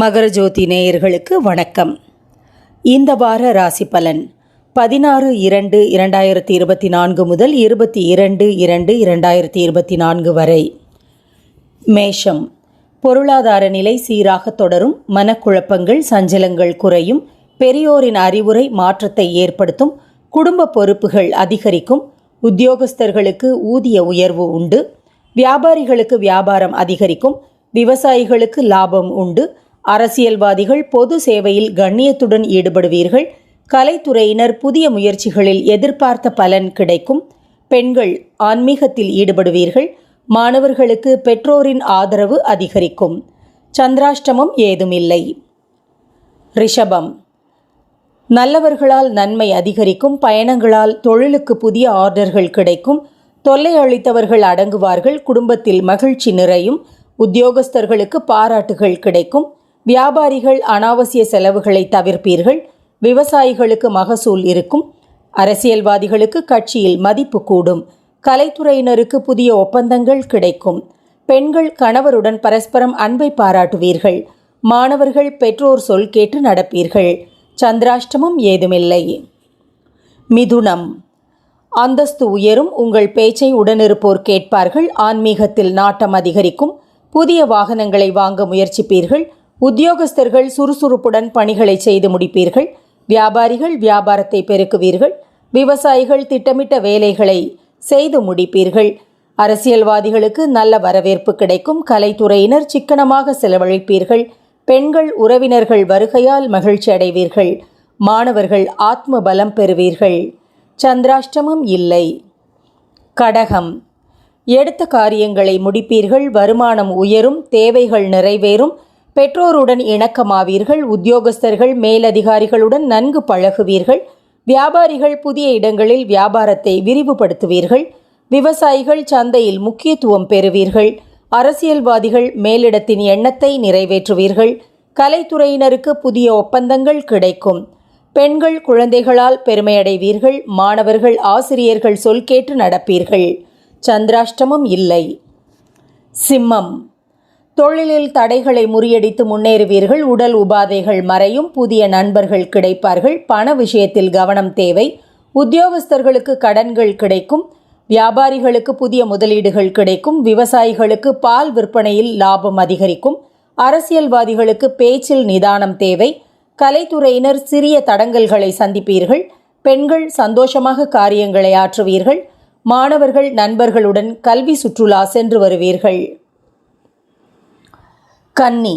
மகர ஜோதி நேயர்களுக்கு வணக்கம். இந்த வார ராசி பலன் பதினாறு இரண்டு இரண்டாயிரத்தி இருபத்தி நான்கு முதல் இருபத்தி இரண்டு இரண்டு இரண்டாயிரத்தி இருபத்தி நான்கு வரை. மேஷம். பொருளாதார நிலை சீராக தொடரும். மனக்குழப்பங்கள் சஞ்சலங்கள் குறையும். பெரியோரின் அறிவுரை மாற்றத்தை ஏற்படுத்தும். குடும்ப பொறுப்புகள் அதிகரிக்கும். உத்தியோகஸ்தர்களுக்கு ஊதிய உயர்வு உண்டு. வியாபாரிகளுக்கு வியாபாரம் அதிகரிக்கும். விவசாயிகளுக்கு லாபம் உண்டு. அரசியல்வாதிகள் பொது சேவையில் கண்ணியத்துடன் ஈடுபடுவீர்கள். கலைத்துறையினர் புதிய முயற்சிகளில் எதிர்பார்த்த பலன் கிடைக்கும். பெண்கள் ஆன்மீகத்தில் ஈடுபடுவீர்கள். மாணவர்களுக்கு பெற்றோரின் ஆதரவு அதிகரிக்கும். சந்திராஷ்டமம் ஏதுமில்லை. ரிஷபம். நல்லவர்களால் நன்மை அதிகரிக்கும். பயணங்களால் தொழிலுக்கு புதிய ஆர்டர்கள் கிடைக்கும். தொல்லை அளித்தவர்கள் அடங்குவார்கள். குடும்பத்தில் மகிழ்ச்சி நிறையும். உத்தியோகஸ்தர்களுக்கு பாராட்டுகள் கிடைக்கும். வியாபாரிகள் அனாவசிய செலவுகளை தவிர்ப்பீர்கள் விவசாயிகளுக்கு மகசூல் இருக்கும் அரசியல்வாதிகளுக்கு கட்சியில் மதிப்பு கூடும் கலைத்துறையினருக்கு புதிய ஒப்பந்தங்கள் கிடைக்கும் பெண்கள் கணவருடன் பரஸ்பரம் அன்பை பாராட்டுவீர்கள் மாணவர்கள் பெற்றோர் சொல் கேட்டு நடப்பீர்கள் சந்திராஷ்டமம் ஏதுமில்லை. மிதுனம். அந்தஸ்து உயரும் உங்கள் பேச்சை உடனிருப்போர் கேட்பார்கள் ஆன்மீகத்தில் நாட்டம் அதிகரிக்கும் புதிய வாகனங்களை வாங்க முயற்சிப்பீர்கள் உத்தியோகஸ்தர்கள் சுறுசுறுப்புடன் பணிகளை செய்து முடிப்பீர்கள். வியாபாரிகள் வியாபாரத்தை பெருக்குவீர்கள். விவசாயிகள் திட்டமிட்ட வேலைகளை செய்து முடிப்பீர்கள். அரசியல்வாதிகளுக்கு நல்ல வரவேற்பு கிடைக்கும். கலைத்துறையினர் சிக்கனமாக செலவழிப்பீர்கள். பெண்கள் உறவினர்கள் வருகையால் மகிழ்ச்சி அடைவீர்கள். மாணவர்கள் ஆத்ம பலம் பெறுவீர்கள். சந்திராஷ்டமம் இல்லை. கடகம். எடுத்த காரியங்களை முடிப்பீர்கள். வருமானம் உயரும். தேவைகள் நிறைவேறும். பெற்றோருடன் இணக்கமாவீர்கள் உத்தியோகஸ்தர்கள் மேலதிகாரிகளுடன் நன்கு பழகுவீர்கள் வியாபாரிகள் புதிய இடங்களில் வியாபாரத்தை விரிவுபடுத்துவீர்கள் விவசாயிகள் சந்தையில் முக்கியத்துவம் பெறுவீர்கள் அரசியல்வாதிகள் மேலிடத்தின் எண்ணத்தை நிறைவேற்றுவீர்கள் கலைத்துறையினருக்கு புதிய ஒப்பந்தங்கள் கிடைக்கும். பெண்கள் குழந்தைகளால் பெருமையடைவீர்கள் மாணவர்கள் ஆசிரியர்கள் சொல் கேட்டு நடப்பீர்கள். சந்திராஷ்டமம் இல்லை. சிம்மம். தொழிலில் தடைகளை முறியடித்து முன்னேறுவீர்கள். உடல் உபாதைகள் மறையும். புதிய நண்பர்கள் கிடைப்பார்கள். பண விஷயத்தில் கவனம் தேவை. உத்தியோகஸ்தர்களுக்கு கடன்கள் கிடைக்கும். வியாபாரிகளுக்கு புதிய முதலீடுகள் கிடைக்கும். விவசாயிகளுக்கு பால் விற்பனையில் லாபம் அதிகரிக்கும். அரசியல்வாதிகளுக்கு பேச்சில் நிதானம் தேவை. கலைத்துறையினர் சிறிய தடங்கல்களை சந்திப்பீர்கள். பெண்கள் சந்தோஷமாக காரியங்களை ஆற்றுவீர்கள். மாணவர்கள் நண்பர்களுடன் கல்வி சுற்றுலா சென்று வருவீர்கள். கன்னி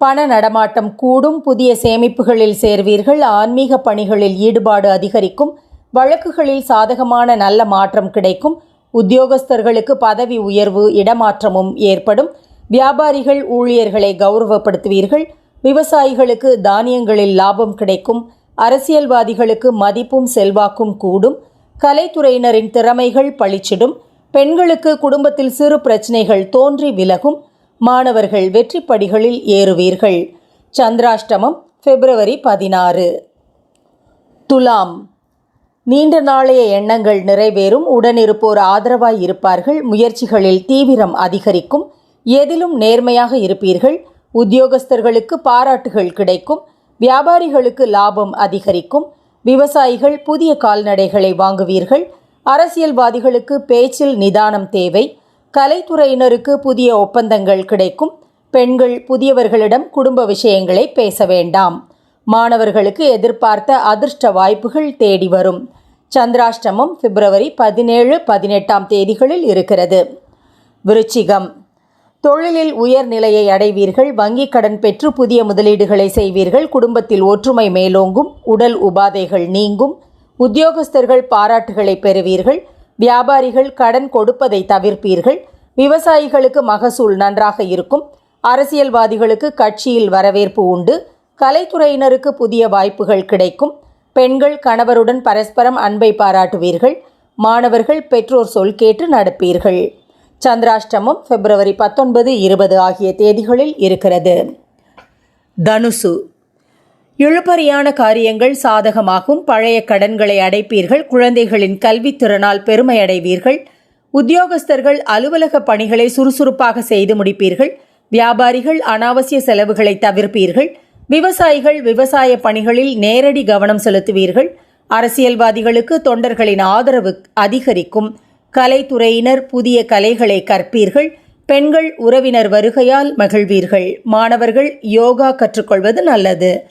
பண நடமாட்டம் கூடும் புதிய சேமிப்புகளில் சேர்வீர்கள் ஆன்மீக பணிகளில் ஈடுபாடு அதிகரிக்கும் வழக்குகளில் சாதகமான நல்ல மாற்றம் கிடைக்கும் உத்தியோகஸ்தர்களுக்கு பதவி உயர்வு இடமாற்றமும் ஏற்படும் வியாபாரிகள் ஊழியர்களை கௌரவப்படுத்துவீர்கள் விவசாயிகளுக்கு தானியங்களில் லாபம் கிடைக்கும் அரசியல்வாதிகளுக்கு மதிப்பும் செல்வாக்கும் கூடும் கலைத்துறையினரின் திறமைகள் பளிச்சிடும் பெண்களுக்கு குடும்பத்தில் சிறு பிரச்சனைகள் தோன்றி விலகும் மாணவர்கள் வெற்றி படிகளில் ஏறுவீர்கள். சந்திராஷ்டமம் பிப்ரவரி பதினாறு. துலாம். நீண்ட நாளைய எண்ணங்கள் நிறைவேறும். உடனிருப்போர் ஆதரவாய் இருப்பார்கள். முயற்சிகளில் தீவிரம் அதிகரிக்கும். எதிலும் நேர்மையாக இருப்பீர்கள். உத்தியோகஸ்தர்களுக்கு பாராட்டுகள் கிடைக்கும். வியாபாரிகளுக்கு லாபம் அதிகரிக்கும். விவசாயிகள் புதிய கால்நடைகளை வாங்குவீர்கள். அரசியல்வாதிகளுக்கு பேச்சில் நிதானம் தேவை. கலைத்துறையினருக்கு புதிய ஒப்பந்தங்கள் கிடைக்கும். பெண்கள் புதியவர்களிடம் குடும்ப விஷயங்களை பேச வேண்டாம். மாணவர்களுக்கு எதிர்பார்த்த அதிர்ஷ்ட வாய்ப்புகள் தேடி வரும். சந்திராஷ்டமம் பிப்ரவரி பதினேழு பதினெட்டாம் தேதிகளில் இருக்கிறது. விருச்சிகம். தொழிலில் உயர்நிலையை அடைவீர்கள். வங்கிக் கடன் பெற்று புதிய முதலீடுகளை செய்வீர்கள். குடும்பத்தில் ஒற்றுமை மேலோங்கும். உடல் உபாதைகள் நீங்கும். உத்தியோகஸ்தர்கள் பாராட்டுகளை பெறுவீர்கள். வியாபாரிகள் கடன் கொடுப்பதை தவிர்ப்பீர்கள். விவசாயிகளுக்கு மகசூல் நன்றாக இருக்கும். அரசியல்வாதிகளுக்கு கட்சியில் வரவேற்பு உண்டு. கலைத்துறையினருக்கு புதிய வாய்ப்புகள் கிடைக்கும். பெண்கள் கணவருடன் பரஸ்பரம் அன்பை பாராட்டுவீர்கள். மாணவர்கள் பெற்றோர் சொல் கேட்டு நடப்பீர்கள். சந்திராஷ்டமம் பிப்ரவரி பத்தொன்பது இருபது ஆகிய தேதிகளில் இருக்கிறது. தனுசு. இழுபறியான காரியங்கள் சாதகமாகும். பழைய கடன்களை அடைப்பீர்கள். குழந்தைகளின் கல்வித்திறனால் பெருமையடைவீர்கள். உத்தியோகஸ்தர்கள் அலுவலக பணிகளை சுறுசுறுப்பாக செய்து முடிப்பீர்கள். வியாபாரிகள் அனாவசிய செலவுகளை தவிர்ப்பீர்கள். விவசாயிகள் விவசாய பணிகளில் நேரடி கவனம் செலுத்துவீர்கள். அரசியல்வாதிகளுக்கு தொண்டர்களின் ஆதரவு அதிகரிக்கும். கலைத்துறையினர் புதிய கலைகளை கற்பீர்கள். பெண்கள் உறவினர் வருகையால் மகிழ்வீர்கள். மாணவர்கள் யோகா கற்றுக்கொள்வது நல்லது.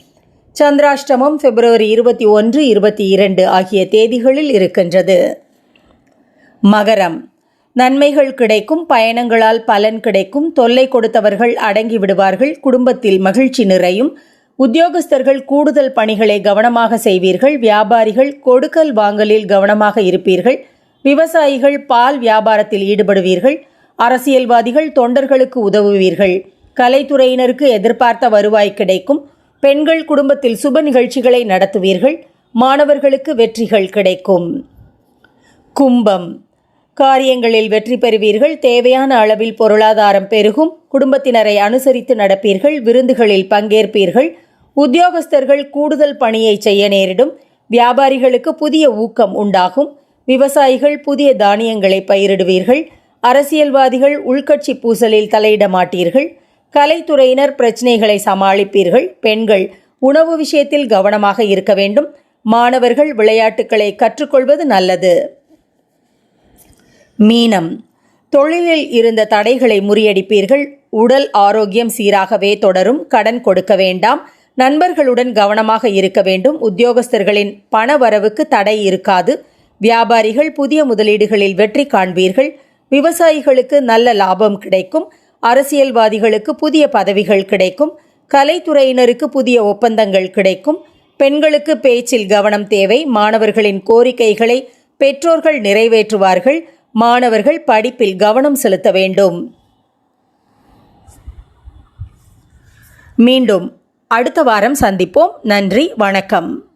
சந்திராஷ்டமம் பிப்ரவரி இருபத்தி ஒன்று இருபத்தி இரண்டு ஆகிய தேதிகளில் இருக்கின்றது. மகரம். நன்மைகள் கிடைக்கும் பயணங்களால் பலன் கிடைக்கும் தொல்லை கொடுத்தவர்கள் அடங்கி விடுவார்கள் குடும்பத்தில் மகிழ்ச்சி நிறையும் உத்தியோகஸ்தர்கள் கூடுதல் பணிகளை கவனமாக செய்வீர்கள் வியாபாரிகள் கொடுக்கல் வாங்கலில் கவனமாக இருப்பீர்கள் விவசாயிகள் பால் வியாபாரத்தில் ஈடுபடுவீர்கள் அரசியல்வாதிகள் தொண்டர்களுக்கு உதவுவீர்கள் கலைத்துறையினருக்கு எதிர்பார்த்த வருவாய் கிடைக்கும் பெண்கள் குடும்பத்தில் சுப நிகழ்ச்சிகளை நடத்துவீர்கள் மாணவர்களுக்கு வெற்றிகள் கிடைக்கும். கும்பம். காரியங்களில் வெற்றி பெறுவீர்கள் தேவையான அளவில் பொருளாதாரம் பெருகும் குடும்பத்தினரை அனுசரித்து நடப்பீர்கள் விருந்துகளில் பங்கேற்பீர்கள் உத்தியோகஸ்தர்கள் கூடுதல் பணியை செய்ய நேரிடும் வியாபாரிகளுக்கு புதிய ஊக்கம் உண்டாகும் விவசாயிகள் புதிய தானியங்களை பயிரிடுவீர்கள் அரசியல்வாதிகள் உள்கட்சி பூசலில் தலையிட மாட்டீர்கள் கலைத்துறையினர் பிரச்சினைகளை சமாளிப்பீர்கள். பெண்கள் உணவு விஷயத்தில் கவனமாக இருக்க வேண்டும். மாணவர்கள் விளையாட்டுகளை கற்றுக்கொள்வது நல்லது. மீனம். தொழிலில் இருந்த தடைகளை முறியடிப்பீர்கள். உடல் ஆரோக்கியம் சீராகவே தொடரும். கடன் கொடுக்க வேண்டாம். நண்பர்களுடன் கவனமாக இருக்க வேண்டும். உத்தியோகஸ்தர்களின் பண வரவுக்கு தடை இருக்காது. வியாபாரிகள் புதிய முதலீடுகளில் வெற்றி காண்பீர்கள். விவசாயிகளுக்கு நல்ல லாபம் கிடைக்கும். அரசியல்வாதிகளுக்கு புதிய பதவிகள் கிடைக்கும் கலைத்துறையினருக்கு புதிய ஒப்பந்தங்கள் கிடைக்கும் பெண்களுக்கு பேச்சில் கவனம் தேவை மாணவர்களின் கோரிக்கைகளை பெற்றோர்கள் நிறைவேற்றுவார்கள் மாணவர்கள் படிப்பில் கவனம் செலுத்த வேண்டும். மீண்டும் அடுத்த வாரம் சந்திப்போம். நன்றி வணக்கம்.